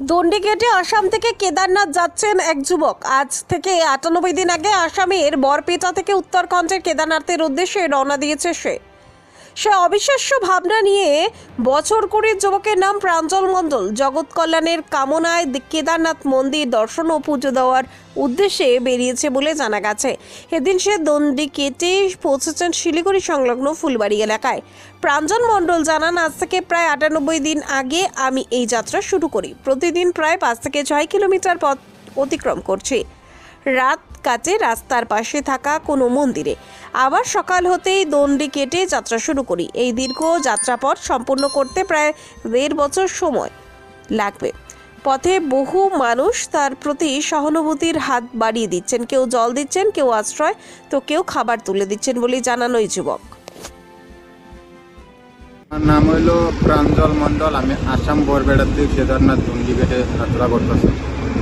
দণ্ডি কেটে আসাম থেকে কেদারনাথ যাচ্ছেন এক যুবক। আজ থেকে আটানব্বই দিন আগে আসামের বরপেটা থেকে উত্তরখণ্ডের কেদারনাথের উদ্দেশ্যে রওনা দিয়েছে সে। সে অবিশ্বাস্য ভাবনা নিয়ে বছর কুড়ির যুবকের নাম প্রাঞ্জল মণ্ডল। জগৎ কল্যাণের কামনায় কেদারনাথ মন্দির দর্শন ও পুজো দেওয়ার উদ্দেশ্যে বেরিয়েছে বলে জানা গেছে। এদিন সে দণ্ডি কেটে পৌঁছেছেন শিলিগুড়ি সংলগ্ন ফুলবাড়ি এলাকায়। প্রাঞ্জল মণ্ডল জানান, আজ থেকে প্রায় আটানব্বই দিন আগে আমি এই যাত্রা শুরু করি। প্রতিদিন প্রায় পাঁচ থেকে ছয় কিলোমিটার পথ অতিক্রম করছি। রাত কাটে রাস্তার পাশে থাকা কোনো মন্দিরে। আবার সকাল হতেই দণ্ডি কেটে যাত্রা শুরু করি। এই দীর্ঘ যাত্রাপথ সম্পূর্ণ করতে প্রায় দেড় বছর সময় লাগবে। পথে বহু মানুষ তার প্রতি সহানুভূতির হাত বাড়িয়ে দিচ্ছেন। কেউ জল দিচ্ছেন, কেউ আশ্রয়, তো কেউ খাবার তুলে দিচ্ছেন বলে জানানো এই যুবক। আমার নাম হইল প্রাঞ্জল মণ্ডল। আমি আসাম বরবেড়ার কেদারনাথ চণ্ডীগেটে যাত্রা করতেছি।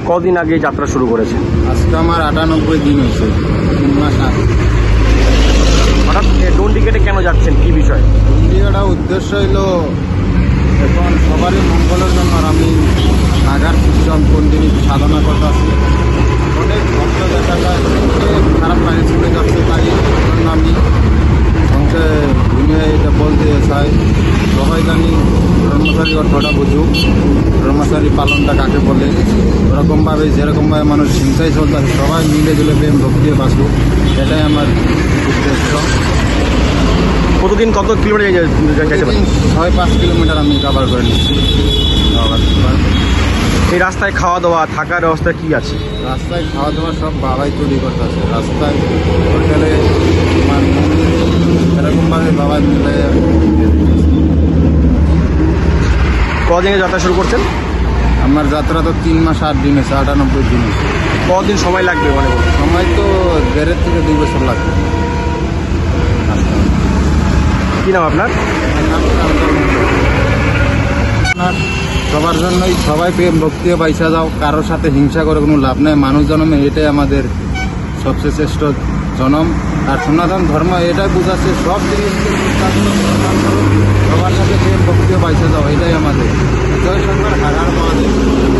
কদিন আগে যাত্রা শুরু করেছেন আজকে আমার আটানব্বই দিন হয়েছে তিন মাস আগে। হঠাৎ কেন যাচ্ছেন? কি বিষয়? চণ্ডীগড়া উদ্দেশ্য হইল এখন সবারই মঙ্গলের জন্য আর আমি নাগার কৃষ্ণ কন্টিনিউ সাধনা অনেক ভক্তদের দেখা অনেক খারাপ লাগে চাই সবাই জানি ব্রহ্মচারী অর্থটা বুঝুক ব্রহ্মচারী পালনটা কাকে বলে? ওরকমভাবে যেরকমভাবে মানুষ হিংসায় চলতেছে সবাই মিলে জুলে প্রেম ভক্তি বাঁচুক এটাই আমার উদ্দেশ্য। প্রতিদিন কত কিলোমিটার ছয় পাঁচ কিলোমিটার আমি কাভার করে নিচ্ছি। এই রাস্তায় খাওয়া দাওয়া থাকার ব্যবস্থা কি আছে? রাস্তায় খাওয়া দাওয়া সব বাবাই তৈরি করতে আছে রাস্তায় হোটেলে মন্দিরে এরকমভাবে মিলে কদিনে যাত্রা শুরু করছেন? আমার যাত্রা তো তিন মাস আট দিন হয়েছে আটানব্বই দিন হয়েছে। কদিন সময় লাগবে মানে সময় তো দেড়ের থেকে দুই বছর লাগবে। কি নাম আপনার? আপনার সবার জন্যই সবাই প্রেম ভক্তি পয়সা যাও কারোর সাথে হিংসা করে কোনো লাভ নেই। মানুষ জন্মে এটাই আমাদের সবচেয়ে শ্রেষ্ঠ জনম। আর সনাতন ধর্ম এটাই বোঝাচ্ছে। সব জিনিসকে সবার সাথে প্রেম ভক্তিও পয়সা যাও এটাই আমাদের। জয় শঙ্কর, হারার হার মহাদেব।